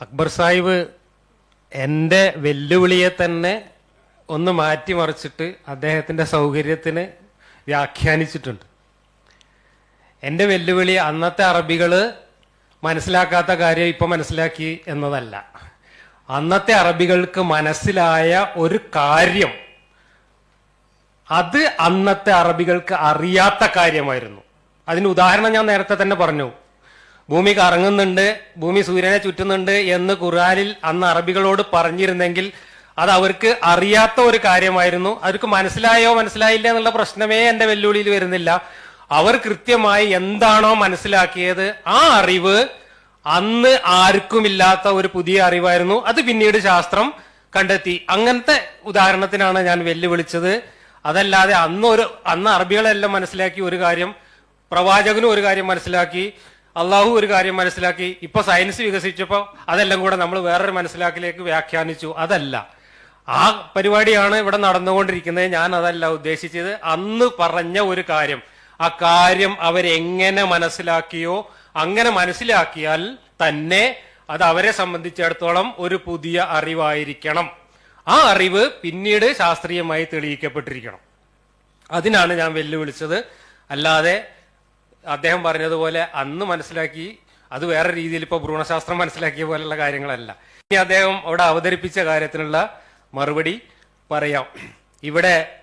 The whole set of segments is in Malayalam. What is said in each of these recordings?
അക്ബർ സാഹിബ് എന്റെ വെല്ലുവിളിയെ തന്നെ ഒന്ന് മാറ്റിമറിച്ചിട്ട് അദ്ദേഹത്തിന്റെ സൗകര്യത്തിന് വ്യാഖ്യാനിച്ചിട്ടുണ്ട്. എന്റെ വെല്ലുവിളി അന്നത്തെ അറബികൾ മനസ്സിലാക്കാത്ത കാര്യം ഇപ്പൊ മനസ്സിലാക്കി എന്നതല്ല. അന്നത്തെ അറബികൾക്ക് മനസ്സിലായ ഒരു കാര്യം അത് അന്നത്തെ അറബികൾക്ക് അറിയാത്ത കാര്യമായിരുന്നു. അതിന് ഉദാഹരണം ഞാൻ നേരത്തെ തന്നെ പറഞ്ഞു. ഭൂമി കറങ്ങുന്നുണ്ട് ഭൂമി സൂര്യനെ ചുറ്റുന്നുണ്ട് എന്ന് ഖുറാനിൽ അന്ന് അറബികളോട് പറഞ്ഞിരുന്നെങ്കിൽ അത് അവർക്ക് അറിയാത്ത ഒരു കാര്യമായിരുന്നു. അവർക്ക് മനസ്സിലായോ മനസ്സിലായില്ല എന്നുള്ള പ്രശ്നമേ എന്റെ വെല്ലുവിളിയിൽ വരുന്നില്ല. അവർ കൃത്യമായി എന്താണോ മനസ്സിലാക്കിയത് ആ അറിവ് അന്ന് ആർക്കുമില്ലാത്ത ഒരു പുതിയ അറിവായിരുന്നു. അത് പിന്നീട് ശാസ്ത്രം കണ്ടെത്തി. അങ്ങനത്തെ ഉദാഹരണത്തിനാണ് ഞാൻ വെല്ലുവിളിച്ചത്. അതല്ലാതെ അന്ന് ഒരു അന്ന് അറബികളെല്ലാം മനസ്സിലാക്കി ഒരു കാര്യം പ്രവാചകനും ഒരു കാര്യം മനസ്സിലാക്കി. അള്ളാഹു ഒരു കാര്യം മനസ്സിലാക്കി. ഇപ്പൊ സയൻസ് വികസിച്ചപ്പോ അതെല്ലാം കൂടെ നമ്മൾ വേറൊരു മനസ്സിലാക്കിലേക്ക് വ്യാഖ്യാനിച്ചു. അതല്ല. ആ പരിപാടിയാണ് ഇവിടെ നടന്നുകൊണ്ടിരിക്കുന്നത്. ഞാൻ അതല്ല ഉദ്ദേശിച്ചത്. അന്ന് പറഞ്ഞ ഒരു കാര്യം. ആ കാര്യം അവരെങ്ങനെ മനസ്സിലാക്കിയോ അങ്ങനെ മനസ്സിലാക്കിയാൽ തന്നെ അത് അവരെ സംബന്ധിച്ചിടത്തോളം ഒരു പുതിയ അറിവായിരിക്കണം. ആ അറിവ് പിന്നീട് ശാസ്ത്രീയമായി തെളിയിക്കപ്പെട്ടിരിക്കണം. അതിനാണ് ഞാൻ വെല്ലുവിളിച്ചത്. അല്ലാതെ അദ്ദേഹം പറഞ്ഞതുപോലെ അന്ന് മനസ്സിലാക്കി അത് വേറെ രീതിയിൽ ഇപ്പൊ ഭ്രൂണശാസ്ത്രം മനസ്സിലാക്കിയ പോലെയുള്ള കാര്യങ്ങളല്ല. ഇനി അദ്ദേഹം അവിടെ അവതരിപ്പിച്ച കാര്യത്തിനുള്ള മറുപടി പറയാം. ഇവിടെ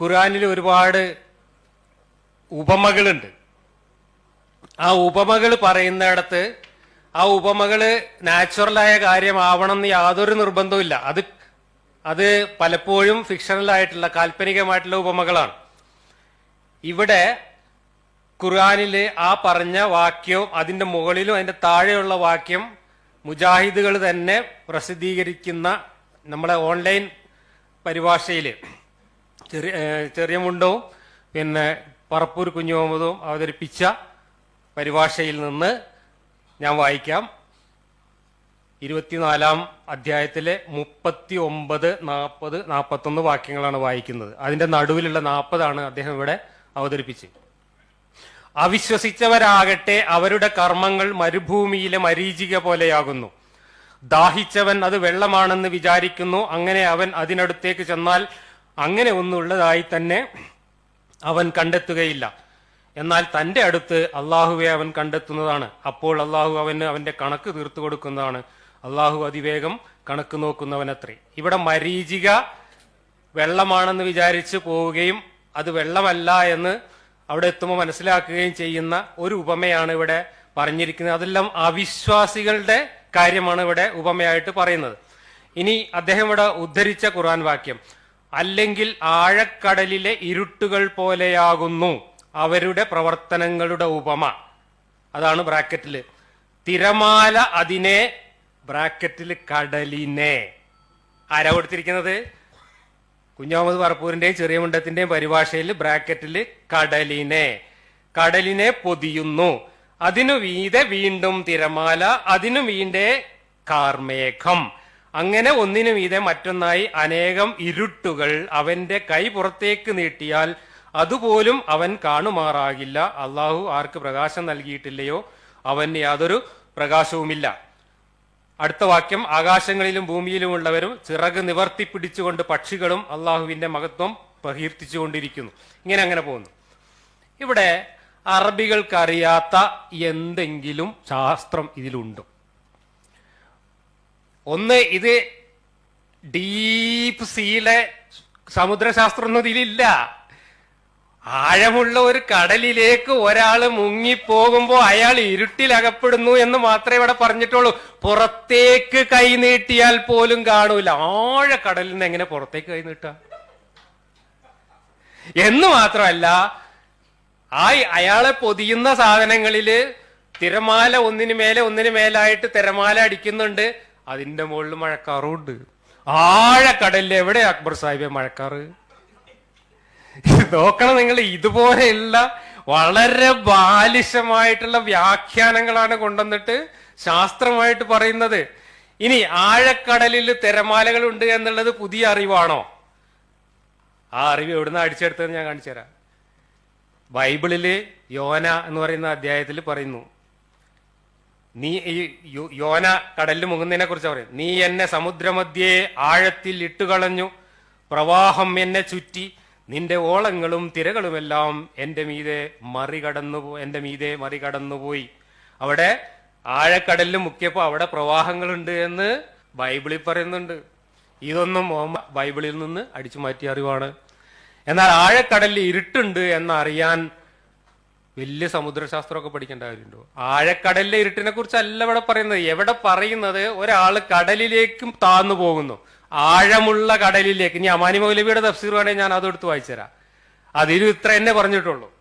ഖുറാനിൽ ഒരുപാട് ഉപമകളുണ്ട്. ആ ഉപമകൾ പറയുന്നിടത്ത് ആ ഉപമകൾ നാച്ചുറലായ കാര്യമാവണം എന്ന് യാതൊരു നിർബന്ധവുമില്ല അത് അത് പലപ്പോഴും ഫിക്ഷണൽ ആയിട്ടുള്ള കാൽപ്പനികമായിട്ടുള്ള ഉപമകളാണ്. ഇവിടെ ഖുർആാനിൽ ആ പറഞ്ഞ വാക്യവും അതിന്റെ മുകളിലും അതിന്റെ താഴെയുള്ള വാക്യം മുജാഹിദുകൾ തന്നെ പ്രസിദ്ധീകരിക്കുന്ന നമ്മളെ ഓൺലൈൻ പരിഭാഷയിൽ ചെറിയ ചെറിയ മുണ്ടവും പിന്നെ പറപ്പൂർ കുഞ്ഞു മുഹമ്മദും അവതരിപ്പിച്ച പരിഭാഷയിൽ നിന്ന് ഞാൻ വായിക്കാം. ഇരുപത്തിനാലാം അധ്യായത്തിലെ മുപ്പത്തി ഒമ്പത് നാൽപ്പത് നാൽപ്പത്തൊന്ന് വാക്യങ്ങളാണ് വായിക്കുന്നത്. അതിന്റെ നടുവിലുള്ള നാൽപ്പതാണ് അദ്ദേഹം ഇവിടെ അവതരിപ്പിച്ചത്. അവിശ്വസിച്ചവരാകട്ടെ അവരുടെ കർമ്മങ്ങൾ മരുഭൂമിയിലെ മരീചിക പോലെയാകുന്നു. ദാഹിച്ചവൻ അത് വെള്ളമാണെന്ന് വിചാരിക്കുന്നു. അങ്ങനെ അവൻ അതിനടുത്തേക്ക് ചെന്നാൽ അങ്ങനെ ഒന്നുള്ളതായി തന്നെ അവൻ കണ്ടെത്തുകയില്ല. എന്നാൽ തന്റെ അടുത്ത് അള്ളാഹുവെ അവൻ കണ്ടെത്തുന്നതാണ്. അപ്പോൾ അള്ളാഹു അവന് അവന്റെ കണക്ക് തീർത്തു കൊടുക്കുന്നതാണ്. അള്ളാഹു അതിവേഗം കണക്ക് നോക്കുന്നവനത്രേ. ഇവിടെ മരീചിക വെള്ളമാണെന്ന് വിചാരിച്ച് പോവുകയും അത് വെള്ളമല്ല എന്ന് അവിടെ എത്തുമ്പോൾ മനസ്സിലാക്കുകയും ചെയ്യുന്ന ഒരു ഉപമയാണ് ഇവിടെ പറഞ്ഞിരിക്കുന്നത്. അതെല്ലാം അവിശ്വാസികളുടെ കാര്യമാണ് ഇവിടെ ഉപമയായിട്ട് പറയുന്നത്. ഇനി അദ്ദേഹം ഇവിടെ ഉദ്ധരിച്ച ഖുർആൻ വാക്യം അല്ലെങ്കിൽ ആഴക്കടലിലെ ഇരുട്ടുകൾ പോലെയാകുന്നു അവരുടെ പ്രവർത്തനങ്ങളുടെ ഉപമ. അതാണ് ബ്രാക്കറ്റിൽ. തിരമാല അതിനെ ബ്രാക്കറ്റിൽ കടലിനെ. ആരാ കൊടുത്തിരിക്കുന്നത്? കുഞ്ഞാമത് പറപ്പൂരിന്റെയും ചെറിയ മുണ്ടത്തിന്റെയും പരിഭാഷയിൽ ബ്രാക്കറ്റിൽ കടലിനെ. കടലിനെ പൊതിയുന്നു. അതിനു വീതെ വീണ്ടും തിരമാല അതിനു വീണ്ടേ കാർമേഘം. അങ്ങനെ ഒന്നിനു വീതെ മറ്റൊന്നായി അനേകം ഇരുട്ടുകൾ അവന്റെ കൈ പുറത്തേക്ക് നീട്ടിയാൽ അതുപോലും അവൻ കാണുമാറാകില്ല. അള്ളാഹു ആർക്ക് പ്രകാശം നൽകിയിട്ടില്ലയോ? അവന് യാതൊരു പ്രകാശവുമില്ല. അടുത്ത വാക്യം ആകാശങ്ങളിലും ഭൂമിയിലുമുള്ളവരും ചിറക് നിവർത്തി പിടിച്ചുകൊണ്ട് പക്ഷികളും അള്ളാഹുവിന്റെ മഹത്വം പ്രകീർത്തിച്ചുകൊണ്ടിരിക്കുന്നു. ഇങ്ങനെ അങ്ങനെ പോകുന്നു. ഇവിടെ അറബികൾക്കറിയാത്ത എന്തെങ്കിലും ശാസ്ത്രം ഇതിലുണ്ടോ. ഒന്ന് ഇത് ഡീപ്പ് സീലെ സമുദ്രശാസ്ത്രമൊന്നും ഇതിലില്ല ആഴമുള്ള ഒരു കടലിലേക്ക് ഒരാൾ മുങ്ങിപ്പോകുമ്പോ അയാൾ ഇരുട്ടിലകപ്പെടുന്നു എന്ന് മാത്രമേ ഇവിടെ പറഞ്ഞിട്ടുള്ളൂ. പുറത്തേക്ക് കൈ നീട്ടിയാൽ പോലും കാണൂല. ആഴക്കടലിൽ നിന്ന് എങ്ങനെ പുറത്തേക്ക് കൈ എന്ന് മാത്രമല്ല ആ അയാളെ പൊതിയുന്ന സാധനങ്ങളിൽ തിരമാല ഒന്നിനു മേലെ ഒന്നിനു മേലായിട്ട് തിരമാല അടിക്കുന്നുണ്ട്. അതിന്റെ മുകളിൽ മഴക്കാറുണ്ട്. ആഴക്കടലിൽ എവിടെ അക്ബർ സാഹിബെ മഴക്കാറ്? നോക്കണം നിങ്ങൾ ഇതുപോലെയുള്ള വളരെ ബാലിശമായിട്ടുള്ള വ്യാഖ്യാനങ്ങളാണ് കൊണ്ടുവന്നിട്ട് ശാസ്ത്രമായിട്ട് പറയുന്നത്. ഇനി ആഴക്കടലിൽ തിരമാലകൾ ഉണ്ട് എന്നുള്ളത് പുതിയ അറിവാണോ? ആ അറിവ് എവിടുന്ന് അടിച്ചെടുത്തതെന്ന് ഞാൻ കാണിച്ചു തരാം. ബൈബിളിൽ യോന എന്ന് പറയുന്ന അധ്യായത്തിൽ പറയുന്നു നീ ഈ യോന കടലിൽ മുങ്ങുന്നതിനെ കുറിച്ച് പറയും നീ എന്നെ സമുദ്രമധ്യേ ആഴത്തിൽ ഇട്ടുകളഞ്ഞു പ്രവാഹം എന്നെ ചുറ്റി നിന്റെ ഓളങ്ങളും തിരകളുമെല്ലാം എന്റെ മീതെ മറികടന്നു എന്റെ മീതെ മറികടന്നുപോയി അവിടെ ആഴക്കടലിൽ മുക്കിയപ്പോ അവിടെ പ്രവാഹങ്ങളുണ്ട് എന്ന് ബൈബിളിൽ പറയുന്നുണ്ട്. ഇതൊന്നും ബൈബിളിൽ നിന്ന് അടിച്ചു മാറ്റിയ അറിവാണ്. എന്നാൽ ആഴക്കടലിൽ ഇരുട്ടുണ്ട് എന്നറിയാൻ വലിയ സമുദ്രശാസ്ത്രമൊക്കെ പഠിക്കേണ്ട കാര്യമുണ്ടോ? ആഴക്കടലിലെ ഇരുട്ടിനെ കുറിച്ചല്ല ഇവിടെ പറയുന്നത്. എവിടെ പറയുന്നത്? ഒരാൾ കടലിലേക്കും താന്നു പോകുന്നു. ആഴമുള്ള കടലിലേക്ക് ഇനി അമാനി മൗലവിയുടെ തഫ്സീർ വേണമെങ്കിൽ ഞാൻ അതെടുത്ത് വായിച്ചുതരാം. അതിലും ഇത്ര എന്നെ പറഞ്ഞിട്ടുള്ളൂ.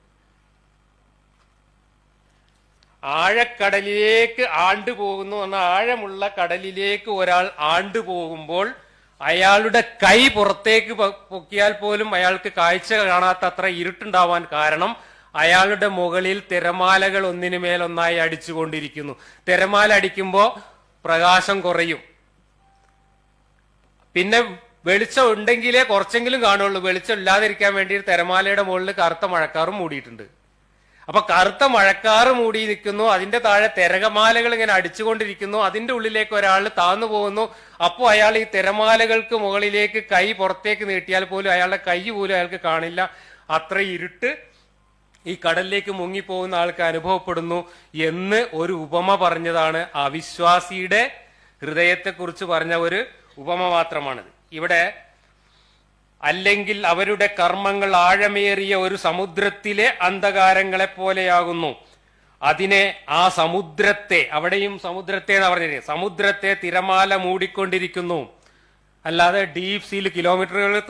ആഴക്കടലിലേക്ക് ആണ്ടു പോകുന്നു എന്ന ആഴമുള്ള കടലിലേക്ക് ഒരാൾ ആണ്ടു പോകുമ്പോൾ അയാളുടെ കൈ പുറത്തേക്ക് പൊക്കിയാൽ പോലും അയാൾക്ക് കാഴ്ച കാണാത്തത്ര ഇരുട്ടുണ്ടാവാൻ കാരണം അയാളുടെ മുകളിൽ തിരമാലകൾ ഒന്നിനു മേലൊന്നായി അടിച്ചുകൊണ്ടിരിക്കുന്നു. തിരമാല അടിക്കുമ്പോൾ പ്രകാശം കുറയും. പിന്നെ വെളിച്ചം ഉണ്ടെങ്കിലേ കുറച്ചെങ്കിലും കാണുള്ളൂ. വെളിച്ചം ഇല്ലാതിരിക്കാൻ വേണ്ടി തിരമാലയുടെ മുകളിൽ കറുത്ത മഴക്കാറും മൂടിയിട്ടുണ്ട്. അപ്പൊ കറുത്ത മഴക്കാറ് മൂടി നിൽക്കുന്നു. അതിന്റെ താഴെ തിരകമാലകൾ ഇങ്ങനെ അടിച്ചുകൊണ്ടിരിക്കുന്നു. അതിന്റെ ഉള്ളിലേക്ക് ഒരാൾ താന്നു പോകുന്നു. അപ്പോൾ അയാൾ ഈ തിരമാലകൾക്ക് മുകളിലേക്ക് കൈ പുറത്തേക്ക് നീട്ടിയാൽ പോലും അയാളുടെ കൈ പോലും അയാൾക്ക് കാണില്ല. അത്ര ഇരുട്ട് ഈ കടലിലേക്ക് മുങ്ങിപ്പോകുന്ന ആൾക്ക് അനുഭവപ്പെടുന്നു എന്ന് ഒരു ഉപമ പറഞ്ഞതാണ്. അവിശ്വാസിയുടെ ഹൃദയത്തെക്കുറിച്ച് പറഞ്ഞ ഒരു ഉപമ മാത്രമാണിത്. ഇവിടെ അല്ലെങ്കിൽ അവരുടെ കർമ്മങ്ങൾ ആഴമേറിയ ഒരു സമുദ്രത്തിലെ അന്ധകാരങ്ങളെ പോലെയാകുന്നു. അതിനെ ആ സമുദ്രത്തെ അവിടെയും സമുദ്രത്തെ എന്ന് പറഞ്ഞിരിക്കുന്നത് സമുദ്രത്തെ തിരമാല മൂടിക്കൊണ്ടിരിക്കുന്നു. അല്ലാതെ ഡീപ് സീൽ കിലോമീറ്ററുകൾ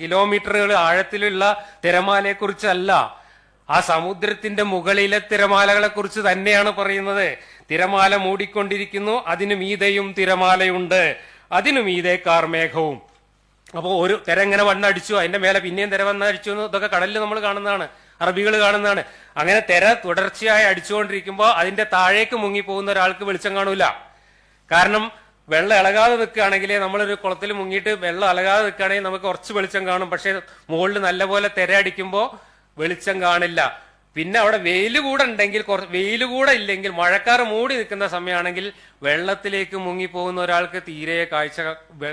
കിലോമീറ്ററുകൾ ആഴത്തിലുള്ള തിരമാലയെ കുറിച്ചല്ല ആ സമുദ്രത്തിന്റെ മുകളിലെ തിരമാലകളെ കുറിച്ച് തന്നെയാണ് പറയുന്നത്. തിരമാല മൂടിക്കൊണ്ടിരിക്കുന്നു അതിന് മീതയും തിരമാലയുണ്ട്. അതിനു മീതെ കാർമേഘവും അപ്പോൾ ഒരു തിര ഇങ്ങനെ വണ്ണടിച്ചു അതിന്റെ മേലെ പിന്നെയും തിര വന്നടിച്ചു എന്ന് ഇതൊക്കെ കടലിൽ നമ്മൾ കാണുന്നതാണ് അറബികൾ കാണുന്നതാണ്. അങ്ങനെ തിര തുടർച്ചയായി അടിച്ചുകൊണ്ടിരിക്കുമ്പോൾ അതിന്റെ താഴേക്ക് മുങ്ങിപ്പോകുന്ന ഒരാൾക്ക് വെളിച്ചം കാണൂല. കാരണം വെള്ളം ഇളകാതെ നിൽക്കുകയാണെങ്കിൽ നമ്മളൊരു കുളത്തിൽ മുങ്ങിയിട്ട് വെള്ളം ഇളകാതെ നിൽക്കുകയാണെങ്കിൽ നമുക്ക് കുറച്ച് വെളിച്ചം കാണും. പക്ഷെ മുകളിൽ നല്ലപോലെ തിര അടിക്കുമ്പോൾ വെളിച്ചം കാണില്ല. പിന്നെ അവിടെ വെയിൽ കൂടെ ഉണ്ടെങ്കിൽ കുറച്ച് വെയിൽ കൂടെ ഇല്ലെങ്കിൽ മഴക്കാർ മൂടി നിൽക്കുന്ന സമയമാണെങ്കിൽ വെള്ളത്തിലേക്ക് മുങ്ങിപ്പോകുന്ന ഒരാൾക്ക് തീരെ കാഴ്ച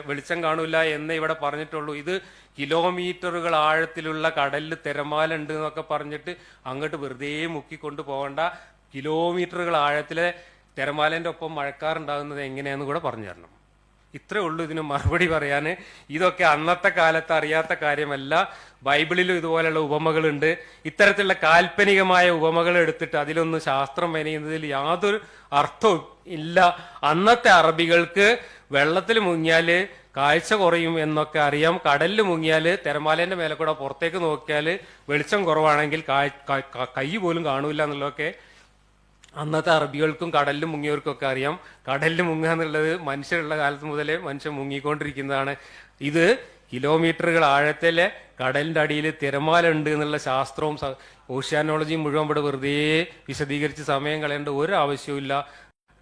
വെളിച്ചം കാണൂല എന്ന് ഇവിടെ പറഞ്ഞിട്ടുള്ളൂ. ഇത് കിലോമീറ്ററുകൾ ആഴത്തിലുള്ള കടലിൽ തിരമാല ഉണ്ട് എന്നൊക്കെ പറഞ്ഞിട്ട് അങ്ങോട്ട് വെറുതെ മുക്കിക്കൊണ്ട് പോകണ്ട. കിലോമീറ്ററുകൾ ആഴത്തിലെ തിരമാലന്റെ ഒപ്പം മഴക്കാറുണ്ടാകുന്നത് എങ്ങനെയാന്ന് കൂടെ പറഞ്ഞു തരണം. ഇത്രേ ഉള്ളൂ ഇതിന് മറുപടി പറയാന്. ഇതൊക്കെ അന്നത്തെ കാലത്ത് അറിയാത്ത കാര്യമല്ല. ബൈബിളിലും ഇതുപോലെയുള്ള ഉപമകളുണ്ട്. ഇത്തരത്തിലുള്ള കാൽപ്പനികമായ ഉപമകൾ എടുത്തിട്ട് അതിലൊന്നും ശാസ്ത്രം മെനയുന്നതിൽ യാതൊരു അർത്ഥവും ഇല്ല. അന്നത്തെ അറബികൾക്ക് വെള്ളത്തിൽ മുങ്ങിയാൽ കാഴ്ച കുറയും എന്നൊക്കെ അറിയാം. കടലിൽ മുങ്ങിയാൽ തിരമാലേന്റെ മേലെ കൂടെ പുറത്തേക്ക് നോക്കിയാൽ വെളിച്ചം കുറവാണെങ്കിൽ കൈ പോലും കാണൂല എന്നുള്ളതൊക്കെ അന്നത്തെ അറബികൾക്കും കടലിൽ മുങ്ങിയവർക്കൊക്കെ അറിയാം. കടലിൽ മുങ്ങുക എന്നുള്ളത് മനുഷ്യരുള്ള കാലത്ത് മുതലേ മനുഷ്യൻ മുങ്ങിക്കൊണ്ടിരിക്കുന്നതാണ്. ഇത് കിലോമീറ്ററുകൾ ആഴത്തിലെ കടലിന്റെ അടിയിൽ തിരമാല ഉണ്ട് എന്നുള്ള ശാസ്ത്രവും ഓഷ്യാനോളജി ഓഷ്യാനോളജിയും മുഴുവൻ ഇവിടെ വെറുതെ വിശദീകരിച്ച് സമയം കളയേണ്ട ഒരു ആവശ്യവുമില്ല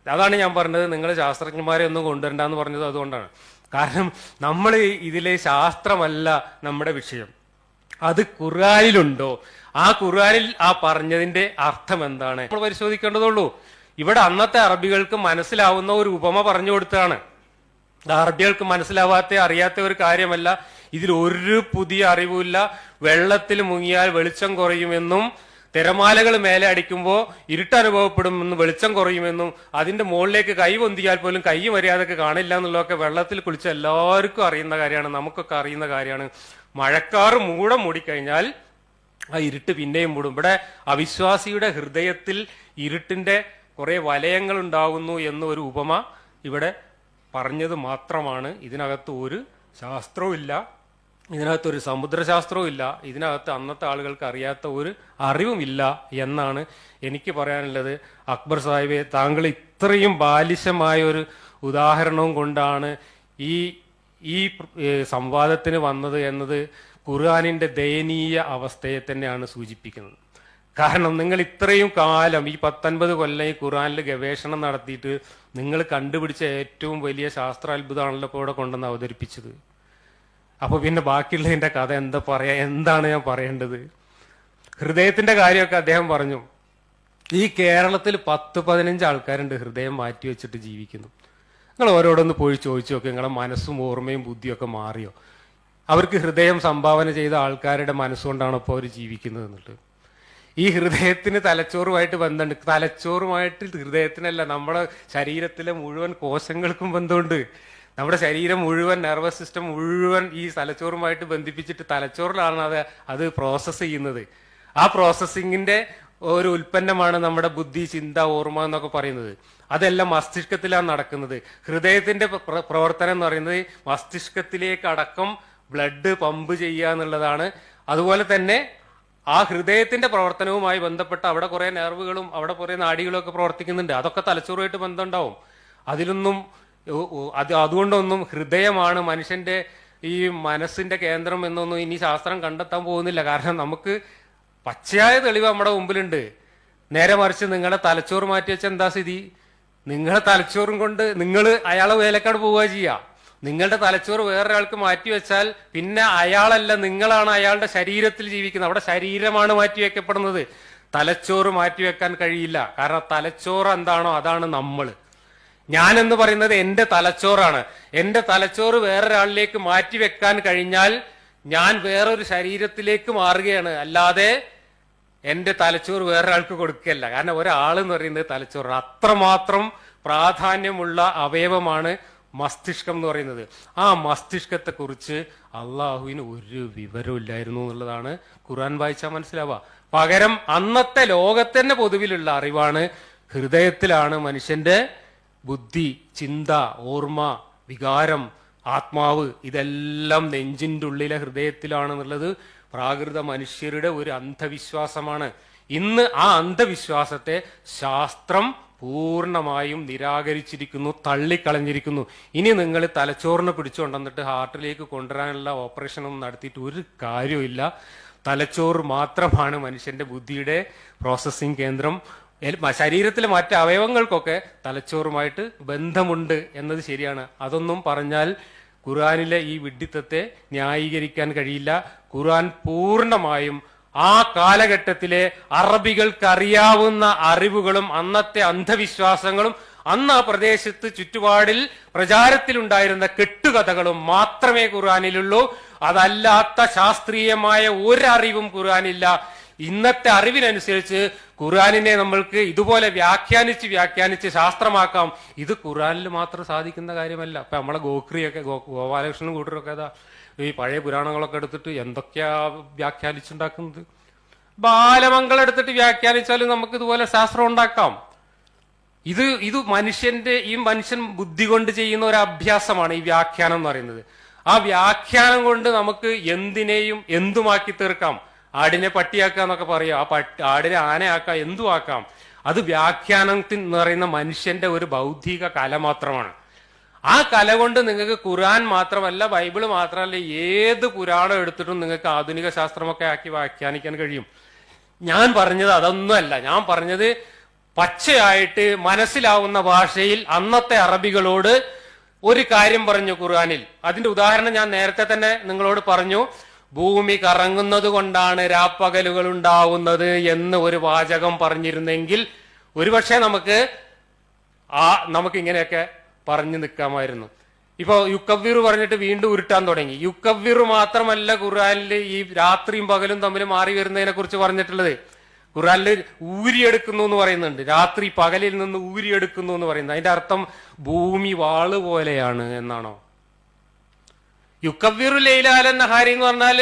അതാണ് ഞാൻ പറഞ്ഞത്. നിങ്ങൾ ശാസ്ത്രജ്ഞന്മാരെ ഒന്നും കൊണ്ടുവരണ്ടെന്ന് പറഞ്ഞത് അതുകൊണ്ടാണ്. കാരണം നമ്മൾ ഇതിലെ ശാസ്ത്രമല്ല നമ്മുടെ വിഷയം. അത് ഖുർആാനിലുണ്ടോ? ആ ഖുർആാനിൽ ആ പറഞ്ഞതിന്റെ അർത്ഥം എന്താണ്? നമ്മൾ പരിശോധിക്കേണ്ടതുള്ളൂ. ഇവിടെ അന്നത്തെ അറബികൾക്ക് മനസ്സിലാവുന്ന ഒരു ഉപമ പറഞ്ഞു കൊടുത്താണ് അറബികൾക്ക് മനസ്സിലാവാത്ത അറിയാത്ത ഒരു കാര്യമല്ല. ഇതിൽ ഒരു പുതിയ അറിവുമില്ല. വെള്ളത്തിൽ മുങ്ങിയാൽ വെളിച്ചം കുറയുമെന്നും തിരമാലകൾ മേലെ അടിക്കുമ്പോൾ ഇരുട്ടനുഭവപ്പെടുമെന്നും വെളിച്ചം കുറയുമെന്നും അതിന്റെ മുകളിലേക്ക് കൈ പൊന്തിയാൽ പോലും കൈ മര്യാദയ്ക്ക് കാണില്ല എന്നുള്ളതൊക്കെ വെള്ളത്തിൽ കുളിച്ച എല്ലാവർക്കും അറിയുന്ന കാര്യമാണ്. നമുക്കൊക്കെ അറിയുന്ന കാര്യമാണ്. മഴക്കാറ് മൂടം മൂടിക്കഴിഞ്ഞാൽ ആ ഇരുട്ട് പിന്നെയും മൂടും. ഇവിടെ അവിശ്വാസിയുടെ ഹൃദയത്തിൽ ഇരുട്ടിന്റെ കുറെ വലയങ്ങൾ ഉണ്ടാകുന്നു എന്നൊരു ഉപമ ഇവിടെ പറഞ്ഞത് മാത്രമാണ്. ഇതിനകത്ത് ഒരു ശാസ്ത്രവും ഇല്ല ഇതിനകത്ത് ഒരു സമുദ്രശാസ്ത്രവും ഇല്ല ഇതിനകത്ത് അന്നത്തെ ആളുകൾക്ക് അറിയാത്ത ഒരു അറിവുമില്ല എന്നാണ് എനിക്ക് പറയാനുള്ളത്. അക്ബർ സാഹിബെ താങ്കൾ ഇത്രയും ബാലിശമായ ഒരു ഉദാഹരണവും കൊണ്ടാണ് ഈ ഈ സംവാദത്തിന് വന്നത് എന്നത് ഖുർആാനിന്റെ ദയനീയ അവസ്ഥയെ തന്നെയാണ് സൂചിപ്പിക്കുന്നത്. കാരണം നിങ്ങൾ ഇത്രയും കാലം ഈ പത്തൊൻപത് കൊല്ലം ഈ ഖുർആാനിൽ ഗവേഷണം നടത്തിയിട്ട് നിങ്ങൾ കണ്ടുപിടിച്ച ഏറ്റവും വലിയ ശാസ്ത്രാത്ഭുതമാണല്ലോ ഇപ്പോൾ ഇവിടെ കൊണ്ടുവന്ന് അവതരിപ്പിച്ചത്. അപ്പൊ പിന്നെ ബാക്കിയുള്ളതിന്റെ കഥ എന്താ പറയാ? എന്താണ് ഞാൻ പറയേണ്ടത്? ഹൃദയത്തിന്റെ കാര്യമൊക്കെ അദ്ദേഹം പറഞ്ഞു. ഈ കേരളത്തിൽ പത്ത് പതിനഞ്ച് ആൾക്കാരുണ്ട് ഹൃദയം മാറ്റി വെച്ചിട്ട് ജീവിക്കുന്നു. നിങ്ങൾ ഓരോടൊന്ന് പോയി ചോദിച്ചു നോക്കി നിങ്ങളുടെ മനസ്സും ഓർമ്മയും ബുദ്ധിയൊക്കെ മാറിയോ? അവർക്ക് ഹൃദയം സംഭാവന ചെയ്ത ആൾക്കാരുടെ മനസ്സുകൊണ്ടാണ് ഇപ്പോൾ അവർ ജീവിക്കുന്നത് എന്നിട്ട് ഈ ഹൃദയത്തിന് തലച്ചോറുമായിട്ട് ബന്ധമുണ്ട് തലച്ചോറുമായിട്ട് ഹൃദയത്തിനല്ല നമ്മുടെ ശരീരത്തിലെ മുഴുവൻ കോശങ്ങൾക്കും ബന്ധമുണ്ട്. നമ്മുടെ ശരീരം മുഴുവൻ നെർവസ് സിസ്റ്റം മുഴുവൻ ഈ തലച്ചോറുമായിട്ട് ബന്ധിപ്പിച്ചിട്ട് തലച്ചോറിലാണ് അത് അത് പ്രോസസ്സ് ചെയ്യുന്നത്. ആ പ്രോസസ്സിങ്ങിന്റെ ഒരു ഉൽപ്പന്നമാണ് നമ്മുടെ ബുദ്ധി ചിന്ത ഓർമ്മ എന്നൊക്കെ പറയുന്നത്. അതെല്ലാം മസ്തിഷ്കത്തിലാണ് നടക്കുന്നത്. ഹൃദയത്തിന്റെ പ്ര- പ്രവർത്തനം എന്ന് പറയുന്നത് മസ്തിഷ്കത്തിലേക്കടക്കം ബ്ലഡ് പമ്പ് ചെയ്യുക എന്നുള്ളതാണ്. അതുപോലെ തന്നെ ആ ഹൃദയത്തിന്റെ പ്രവർത്തനവുമായി ബന്ധപ്പെട്ട അവിടെ കുറെ നെർവുകളും അവിടെ കുറെ നാടികളും ഒക്കെ പ്രവർത്തിക്കുന്നുണ്ട്. അതൊക്കെ തലച്ചോറുമായിട്ട് ബന്ധമുണ്ടാവും. അതിലൊന്നും അത് അതുകൊണ്ടൊന്നും ഹൃദയമാണ് മനുഷ്യന്റെ ഈ മനസ്സിന്റെ കേന്ദ്രം എന്നൊന്നും ഇനി ശാസ്ത്രം കണ്ടെത്താൻ പോകുന്നില്ല. കാരണം നമുക്ക് പച്ചയായ തെളിവ് നമ്മുടെ മുമ്പിലുണ്ട്. നേരെ മറിച്ച് നിങ്ങളുടെ തലച്ചോറ് മാറ്റി വെച്ച എന്താ സ്ഥിതി? നിങ്ങളെ തലച്ചോറും കൊണ്ട് നിങ്ങൾ അയാളെ വേലക്കാട് പോവുക ചെയ്യുക നിങ്ങളുടെ തലച്ചോറ് വേറൊരാൾക്ക് മാറ്റി വെച്ചാൽ പിന്നെ അയാളല്ല നിങ്ങളാണ് അയാളുടെ ശരീരത്തിൽ ജീവിക്കുന്നത്. അവിടെ ശരീരമാണ് മാറ്റി വെക്കപ്പെടുന്നത്. തലച്ചോറ് മാറ്റി വെക്കാൻ കഴിയില്ല. കാരണം തലച്ചോറ് എന്താണോ അതാണ് നമ്മൾ ഞാൻ എന്ന് പറയുന്നത് എന്റെ തലച്ചോറാണ്. എന്റെ തലച്ചോറ് വേറൊരാളിലേക്ക് മാറ്റി വെക്കാൻ കഴിഞ്ഞാൽ ഞാൻ വേറൊരു ശരീരത്തിലേക്ക് മാറുകയാണ്. അല്ലാതെ എന്റെ തലച്ചോറ് വേറൊരാൾക്ക് കൊടുക്കുകയല്ല. കാരണം ഒരാൾ എന്ന് പറയുന്നത് തലച്ചോറ് അത്രമാത്രം പ്രാധാന്യമുള്ള അവയവമാണ് മസ്തിഷ്കം എന്ന് പറയുന്നത്. ആ മസ്തിഷ്കത്തെ കുറിച്ച് അള്ളാഹുവിന് ഒരു വിവരവും ഇല്ലായിരുന്നു എന്നുള്ളതാണ് ഖുർആൻ വായിച്ചാൽ മനസ്സിലാവുക. പകരം അന്നത്തെ ലോകത്തിന്റെ പൊതുവിലുള്ള അറിവാണ് ഹൃദയത്തിലാണ് മനുഷ്യന്റെ ബുദ്ധി ചിന്ത ഓർമ്മ വികാരം ആത്മാവ് ഇതെല്ലാം നെഞ്ചിന്റെ ഉള്ളിലെ ഹൃദയത്തിലാണെന്നുള്ളത് പ്രാകൃത മനുഷ്യരുടെ ഒരു അന്ധവിശ്വാസമാണ്. ഇന്ന് ആ അന്ധവിശ്വാസത്തെ ശാസ്ത്രം പൂർണമായും നിരാകരിച്ചിരിക്കുന്നു തള്ളിക്കളഞ്ഞിരിക്കുന്നു. ഇനി നിങ്ങൾ തലച്ചോറിനെ പിടിച്ചുകൊണ്ടുവന്നിട്ട് ഹാർട്ടിലേക്ക് കൊണ്ടുവരാനുള്ള ഓപ്പറേഷനൊന്നും നടത്തിയിട്ട് ഒരു കാര്യമില്ല തലച്ചോറ് മാത്രമാണ് മനുഷ്യന്റെ ബുദ്ധിയുടെ പ്രോസസ്സിംഗ് കേന്ദ്രം. ശരീരത്തിലെ മറ്റ് അവയവങ്ങൾക്കൊക്കെ തലച്ചോറുമായിട്ട് ബന്ധമുണ്ട് എന്നത് ശരിയാണ്. അതൊന്നും പറഞ്ഞാൽ ഖുർആനിലെ ഈ വിഡ്ഢിത്തത്തെ ന്യായീകരിക്കാൻ കഴിയില്ല. ഖുർആൻ പൂർണമായും ആ കാലഘട്ടത്തിലെ അറബികൾക്ക് അറിയാവുന്ന അറിവുകളും അന്നത്തെ അന്ധവിശ്വാസങ്ങളും അന്ന് ആ പ്രദേശത്ത് ചുറ്റുപാടിൽ പ്രചാരത്തിലുണ്ടായിരുന്ന കെട്ടുകഥകളും മാത്രമേ ഖുർആനിലുള്ളൂ. അതല്ലാത്ത ശാസ്ത്രീയമായ ഒരറിവും ഖുർആനില്ല. ഇന്നത്തെ അറിവിനനുസരിച്ച് ഖുർആനിനെ നമ്മൾക്ക് ഇതുപോലെ വ്യാഖ്യാനിച്ച് വ്യാഖ്യാനിച്ച് ശാസ്ത്രമാക്കാം. ഇത് ഖുർആനിൽ മാത്രം സാധിക്കുന്ന കാര്യമല്ല. ഇപ്പൊ നമ്മളെ ഗോക്രിയൊക്കെ ഗോപാലകൃഷ്ണൻ കൂട്ടരൊക്കെ ഏതാ ഈ പഴയ പുരാണങ്ങളൊക്കെ എടുത്തിട്ട് എന്തൊക്കെയാ വ്യാഖ്യാനിച്ചുണ്ടാക്കുന്നത്? ബാലമംഗളം എടുത്തിട്ട് വ്യാഖ്യാനിച്ചാലും നമുക്ക് ഇതുപോലെ ശാസ്ത്രം ഉണ്ടാക്കാം. ഇത് ഇത് മനുഷ്യന്റെ ഈ മനുഷ്യൻ ബുദ്ധി കൊണ്ട് ചെയ്യുന്ന ഒരു അഭ്യാസമാണ് ഈ വ്യാഖ്യാനം എന്ന് പറയുന്നത്. ആ വ്യാഖ്യാനം കൊണ്ട് നമുക്ക് എന്തിനേയും എന്തുമാക്കി തീർക്കാം? ആടിനെ പട്ടിയാക്കുക എന്നൊക്കെ പറയാം ആ പട്ടി ആടിനെ ആനയാക്കാം എന്തും ആക്കാം. അത് വ്യാഖ്യാനത്തിൽ എന്ന് പറയുന്ന മനുഷ്യന്റെ ഒരു ബൗദ്ധിക കല മാത്രമാണ്. ആ കല കൊണ്ട് നിങ്ങൾക്ക് ഖുർആൻ മാത്രമല്ല ബൈബിൾ മാത്രമല്ല ഏത് പുരാണം എടുത്തിട്ടും നിങ്ങൾക്ക് ആധുനിക ശാസ്ത്രമൊക്കെ ആക്കി വ്യാഖ്യാനിക്കാൻ കഴിയും. ഞാൻ പറഞ്ഞത് അതൊന്നുമല്ല. ഞാൻ പറഞ്ഞത് പച്ചയായിട്ട് മനസ്സിലാവുന്ന ഭാഷയിൽ അന്നത്തെ അറബികളോട് ഒരു കാര്യം പറഞ്ഞു ഖുർആാനിൽ. അതിന്റെ ഉദാഹരണം ഞാൻ നേരത്തെ തന്നെ നിങ്ങളോട് പറഞ്ഞു. ഭൂമി കറങ്ങുന്നത് കൊണ്ടാണ് രാപ്പകലുകൾ ഉണ്ടാവുന്നത് എന്ന് ഒരു വാചകം പറഞ്ഞിരുന്നെങ്കിൽ ഒരുപക്ഷെ നമുക്ക് ആ നമുക്ക് ഇങ്ങനെയൊക്കെ പറഞ്ഞു നിൽക്കാമായിരുന്നു. ഇപ്പൊ യുക്കവീർ പറഞ്ഞിട്ട് വീണ്ടും ഉരുട്ടാൻ തുടങ്ങി. യുക്കവീർ മാത്രമല്ല ഖുർആനിൽ ഈ രാത്രിയും പകലും തമ്മിൽ മാറി വരുന്നതിനെ കുറിച്ച് പറഞ്ഞിട്ടുള്ളത്. ഖുർആനിൽ ഊരിയെടുക്കുന്നു എന്ന് പറയുന്നുണ്ട്. രാത്രി പകലിൽ നിന്ന് ഊരിയെടുക്കുന്നു എന്ന് പറയുന്നത്. അതിന്റെ അർത്ഥം ഭൂമി വാൾ പോലെയാണ് എന്നാണോ? യുക്കവീറു ലൈലാലൻ നഹാരി എന്ന് പറഞ്ഞാൽ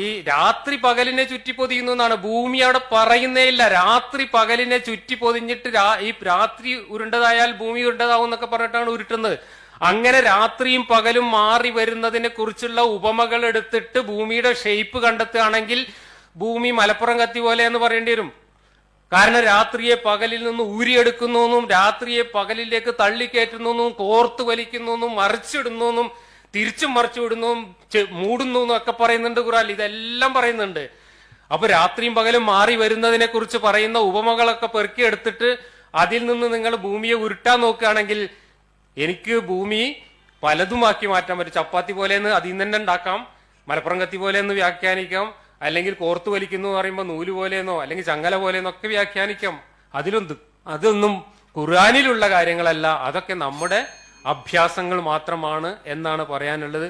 ഈ രാത്രി പകലിനെ ചുറ്റി പൊതിയുന്നു എന്നാണ്. ഭൂമി അവിടെ പറയുന്നേ ഇല്ല. രാത്രി പകലിനെ ചുറ്റി പൊതിഞ്ഞിട്ട് ഈ രാത്രി ഉരുണ്ടതായാൽ ഭൂമി ഉരുണ്ടതാവും എന്നൊക്കെ പറഞ്ഞിട്ടാണ് ഉരുട്ടുന്നത്. അങ്ങനെ രാത്രിയും പകലും മാറി വരുന്നതിനെ കുറിച്ചുള്ള ഉപമകൾ എടുത്തിട്ട് ഭൂമിയുടെ ഷെയ്പ്പ് കണ്ടെത്തുകയാണെങ്കിൽ ഭൂമി മലപ്പുറം കത്തി പോലെ എന്ന് പറയേണ്ടി വരും. കാരണം രാത്രിയെ പകലിൽ നിന്ന് ഊരിയെടുക്കുന്നു എന്നും രാത്രിയെ പകലിലേക്ക് തള്ളിക്കയറ്റുന്നു കോർത്തു വലിക്കുന്നു എന്നും മറിച്ചിടുന്നു തിരിച്ചും മറിച്ചു വിടുന്നു മൂടുന്നു ഒക്കെ പറയുന്നുണ്ട് ഖുറാൻ ഇതെല്ലാം പറയുന്നുണ്ട്. അപ്പൊ രാത്രിയും പകലും മാറി വരുന്നതിനെ കുറിച്ച് പറയുന്ന ഉപമകളൊക്കെ പെറുക്കിയെടുത്തിട്ട് അതിൽ നിന്ന് നിങ്ങൾ ഭൂമിയെ ഉരുട്ടാൻ നോക്കുകയാണെങ്കിൽ എനിക്ക് ഭൂമി പലതുമാക്കി മാറ്റാൻ പറ്റും. ചപ്പാത്തി പോലെ അതിൽ തന്നെ ഉണ്ടാക്കാം. മലപ്പുറം കത്തി പോലെ എന്ന് വ്യാഖ്യാനിക്കാം. അല്ലെങ്കിൽ കോർത്തു വലിക്കുന്നു എന്ന് പറയുമ്പോൾ നൂൽ പോലെയെന്നോ അല്ലെങ്കിൽ ചങ്ങല പോലെയെന്നോ വ്യാഖ്യാനിക്കാം. അതിലൊന്നും അതൊന്നും ഖുർആാനിലുള്ള കാര്യങ്ങളല്ല. അതൊക്കെ നമ്മുടെ അഭ്യാസങ്ങൾ മാത്രമാണ് എന്നാണ് പറയാനുള്ളത്.